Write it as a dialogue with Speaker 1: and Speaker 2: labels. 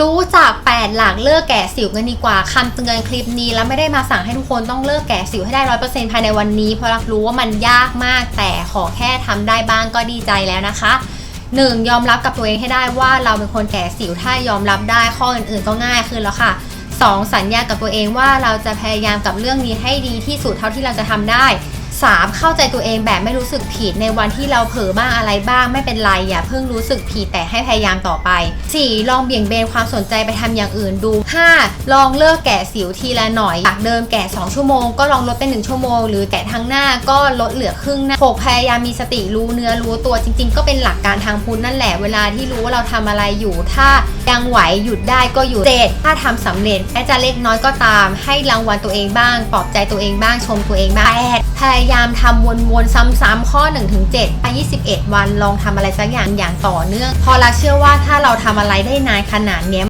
Speaker 1: รู้จาก8หลักเลิกแก่สิวกันดีกว่าคำเตือนคลิปนี้ แล้วไม่ได้มาสั่งให้ทุกคนต้องเลิกแก่สิวให้ได้ร้อยเปอร์เซ็นต์ภายในวันนี้ เพราะรักรู้ว่ามันยากมาก แต่ขอแค่ทำได้บ้างก็ดีใจแล้วนะคะ 1. ยอมรับกับตัวเองให้ได้ว่าเราเป็นคนแก่สิวถ้ายอมรับได้ข้ออื่นๆก็ง่ายขึ้นแล้วค่ะ 2. สัญญากับตัวเองว่าเราจะพยายามกับเรื่องนี้ให้ดีที่สุดเท่าที่เราจะทำได้ 3. เข้าใจตัวเองแบบไม่รู้สึกผิดในวันที่เราเผลอบ้างอะไรบ้างไม่เป็นไรอย่าเพิ่งรู้สึกผิดแต่ให้พยายามต่อไป 4. ลองเบี่ยงเบนความสนใจไปทำอย่างอื่นดู 5. ลองเลิกแกะสิวทีละหน่อยจากเดิมแกะ 2 ชั่วโมงก็ลองลดเป็น 1 ชั่วโมง หรือแกะทั้งหน้าก็ลดเหลือครึ่งหน้า 6. พยายามมีสติรู้เนื้อรู้ตัวจริง ๆ ก็เป็นหลักการทางพุทธนั่นแหละเวลาที่รู้ว่าเราทำอะไรอยู่ ถ้ายังไหวหยุดได้ก็หยุด 7. ถ้าทำสำเร็จแม้จะเล็กน้อยก็ตาม ให้รางวัลตัวเองบ้างปลอบใจตัวเองบ้างชมตัวเองบ้าง 8. พยายามทำวนๆซ้ำๆข้อ 1-7ไป21 วันลองทำอะไรสักอย่างอย่างต่อเนื่องเพอรักเชื่อว่าถ้าเราทำอะไรได้นานขนาดเนี้ย